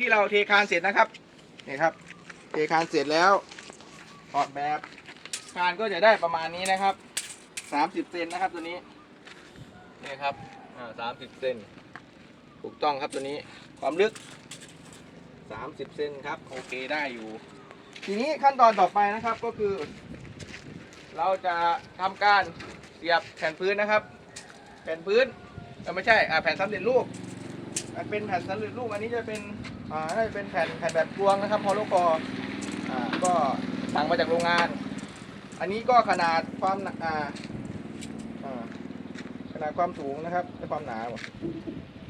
ที่เราเทคานเสร็จนะครับนี่ครับ เทคานเสร็จแล้วถอดแบบคานก็จะได้ประมาณนี้นะครับสามสิบเซนนะครับตัวนี้นี่ครับอ่าสามสิบเซนถูกต้องครับตัวนี้ความลึกสามสิบเซนครับโอเคได้อยู่ ทีนี้ขั้นตอนต่อไปนะครับก็คือ เราจะทำการเสียบแผ่นพื้นนะครับ แผ่นพื้นไม่ใช่อ่าแผ่นสำเร็จรูปมันเป็นแผ่นสำเร็จรูปอันนี้จะเป็น อ่าน่าจะเป็นแผ่นแผ่นแบบรวงนะครับพอลคออ่าก็สั่งมาจากโรงงาน อันนี้ก็ขนาดความหนาอ่าอ่าขนาดความสูงนะครับไม่ความหนาหมด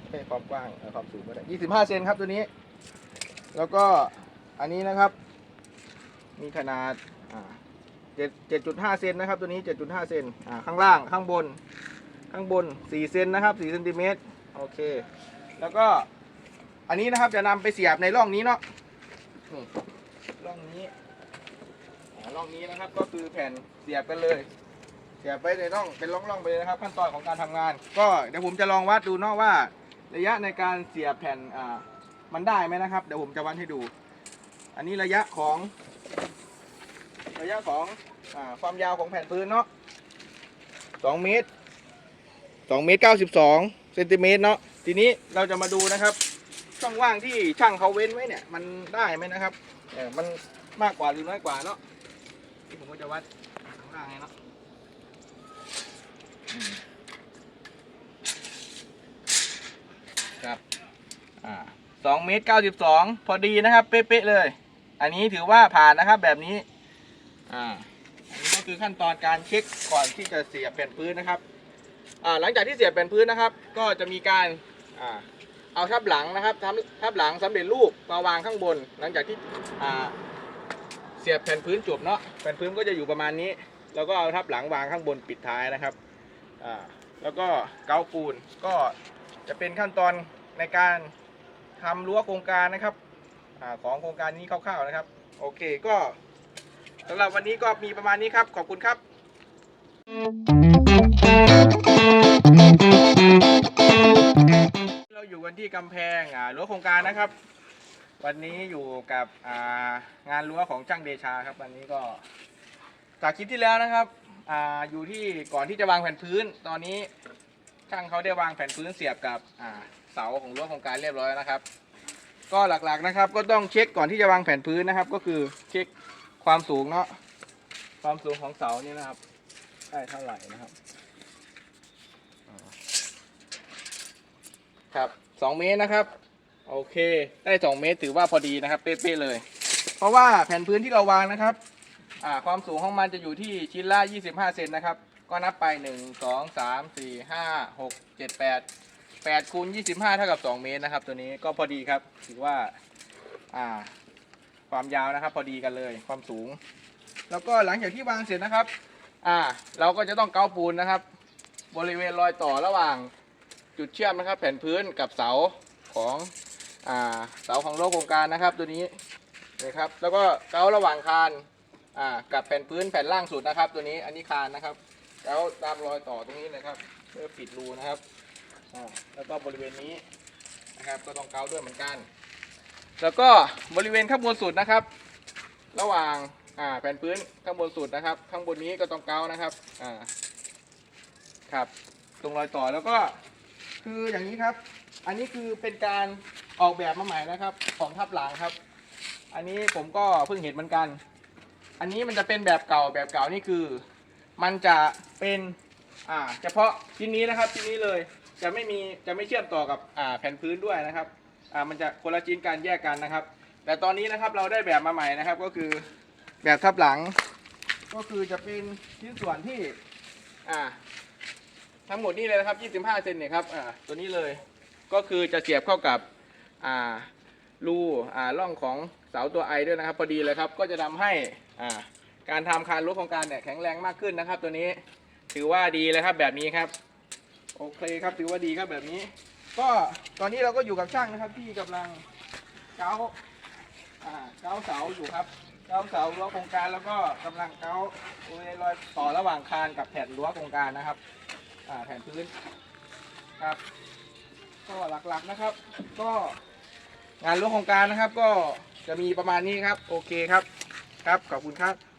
ไม่ความกว้างความสูงก็ได้25เซนครับตัวนี้ แล้วก็อันนี้นะครับ มีขนาดอ่าเจ็ดเจ็ดจุดห้าเซนนะครับ ตัวนี้เจ็ดจุดห้าเซนอ่าข้างล่างข้างบน ข้างบนสี่เซนนะครับสี่เซนติเมตรโอเค แล้วก็ อันนี้นะครับจะนำไปเสียบในร่องนี้เนาะร่องนี้ร่องนี้นะครับก็คือแผ่นเสียบกันเลยเสียบไปในร่องเป็นร่องๆไปเลยนะครับ ขั้นตอนของการทำงาน ก็เดี๋ยวผมจะลองวัดดูเนาะว่า ระยะในการเสียบแผ่นอ่ามันได้ไหมนะครับ เดี๋ยวผมจะวัดให้ดู อันนี้ระยะของ ระยะของอาความยาวของแผ่นพื้นเนาะสองเมตรสองเมตรเก้าสิบสองเซนติเมตรเนาะทีนี้เราจะมาดูนะครับ ช่องว่างที่ช่างเขาเว้นไว้เนี่ย มันได้ไหมนะครับเออมันมากกว่าหรือน้อยกว่าเนาะที่ผมก็จะวัดข้างล่างให้เนาะครับอ่าสองเมตรเก้าสิบสองพอดีนะครับ เป๊ะๆเลย อันนี้ถือว่าผ่านนะครับแบบนี้อ่าอันนี้ก็คือขั้นตอนการเช็คก่อนที่จะเสียบแผ่นพื้นนะครับอ่าหลังจากที่เสียบแผ่นพื้นนะครับ ก็จะมีการอ่า เอาทับหลังนะครับทับทับหลังสำเร็จรูปมาวางข้างบน หลังจากที่เสียบแผ่นพื้นจบเนาะแผ่นพื้นก็จะอยู่ประมาณนี้แล้วก็เอาทับหลังวางข้างบนปิดท้ายนะครับแล้วก็เกาปูนก็จะเป็นขั้นตอนในการทำรั้วโครงการนะครับอของโครงการนี้คร่าวๆนะครับ โอเคก็สำหรับวันนี้ก็มีประมาณนี้ครับ ขอบคุณครับ เราอยู่กันที่กำแพงอ่ารั้วโครงการนะครับ วันนี้อยู่กับอ่างานรั้วของช่างเดชาครับ วันนี้ก็จากคลิปที่แล้วนะครับอ่าอยู่ที่ก่อนที่จะวางแผ่นพื้น ตอนนี้ช่างเขาได้วางแผ่นพื้นเสียบกับอ่าเสาของรั้วโครงการเรียบร้อยนะครับ ก็หลักๆนะครับ ก็ต้องเช็คก่อนที่จะวางแผ่นพื้นนะครับ ก็คือเช็คความสูงเนาะความสูงของเสานี่นะครับได้เท่าไหร่นะครับอ่า ครับสองเมตรนะครับ โอเค ได้สองเมตรถือว่าพอดีนะครับเป๊ะๆเลย เพราะว่าแผ่นพื้นที่เราวางนะครับอ่าความสูงของมันจะอยู่ที่ชิ้นละ25 เซนนะครับ ก็นับไป 1 2 3 4 5 6 7 8 8คูณ25 เท่ากับ 2 เมตรนะครับ ตัวนี้ก็พอดีครับถือว่าอ่า ความยาวนะครับ พอดีกันเลยความสูง แล้วก็หลังจากที่วางเสร็จนะครับ อ่า เราก็จะต้องเกาปูนนะครับ บริเวณรอยต่อระหว่าง จุดเชื่อมนะครับ แผ่นพื้นกับเสาของอ่าเสาของโลกโครงการนะครับ ตัวนี้นะครับแล้วก็เการะหว่างคานอ่ากับแผ่นพื้นแผ่นล่างสุดนะครับ ตัวนี้อันนี้คานนะครับเกาตามรอยต่อตรงนี้นะครับ เพื่อปิดรูนะครับอ่าแล้วก็บริเวณนี้นะครับก็ต้องเกาด้วยเหมือนกัน แล้วก็บริเวณข้างบนสุดนะครับ ระหว่างอ่าแผ่นพื้นข้างบนสุดนะครับ ข้างบนนี้ก็ต้องเกานะครับอ่าครับ ตรงรอยต่อแล้วก็ คืออย่างนี้ครับ อันนี้คือเป็นการออกแบบมาใหม่นะครับ ของทับหลังครับ อันนี้ผมก็เพิ่งเห็นเหมือนกัน อันนี้มันจะเป็นแบบเก่าแบบเก่านี่คือ มันจะเป็นอ่าเฉพาะชิ้นนี้นะครับชิ้นนี้เลยจะไม่มีจะไม่เชื่อมต่อกับอ่าแผ่นพื้นด้วยนะครับอ่ามันจะคนละชิ้นกันแยกกันนะครับ แต่ตอนนี้นะครับเราได้แบบมาใหม่นะครับก็คือแบบทับหลัง ก็คือจะเป็นชิ้นส่วนที่อ่า ทั้งหมดนี่เลยนะครับ 25 เซนเนี่ยครับอ่าตัวนี้เลย ก็คือจะเสียบเข้ากับอ่ารูอ่าร่องของเสาตัวไอด้วยนะครับ พอดีเลยครับ ก็จะทำให้อ่าการทำคานรั้วโครงการเนี่ยแข็งแรงมากขึ้นนะครับ ตัวนี้ถือว่าดีเลยครับแบบนี้ครับ โอเคครับถือว่าดีครับแบบนี้ ก็ตอนนี้เราก็อยู่กับช่างนะครับที่กำลังเกาอ่าเกาเสาอยู่ครับเกาเสารั้วโครงการแล้วก็กำลังเกาบริเวณรอยต่อระหว่างคานกับแผ่นรั้วโครงการนะครับ อ่าแผ่นพื้นครับ ก็หลักๆนะครับ ก็งานร่วมโครงการนะครับ ก็จะมีประมาณนี้ครับ โอเคครับ ครับขอบคุณครับ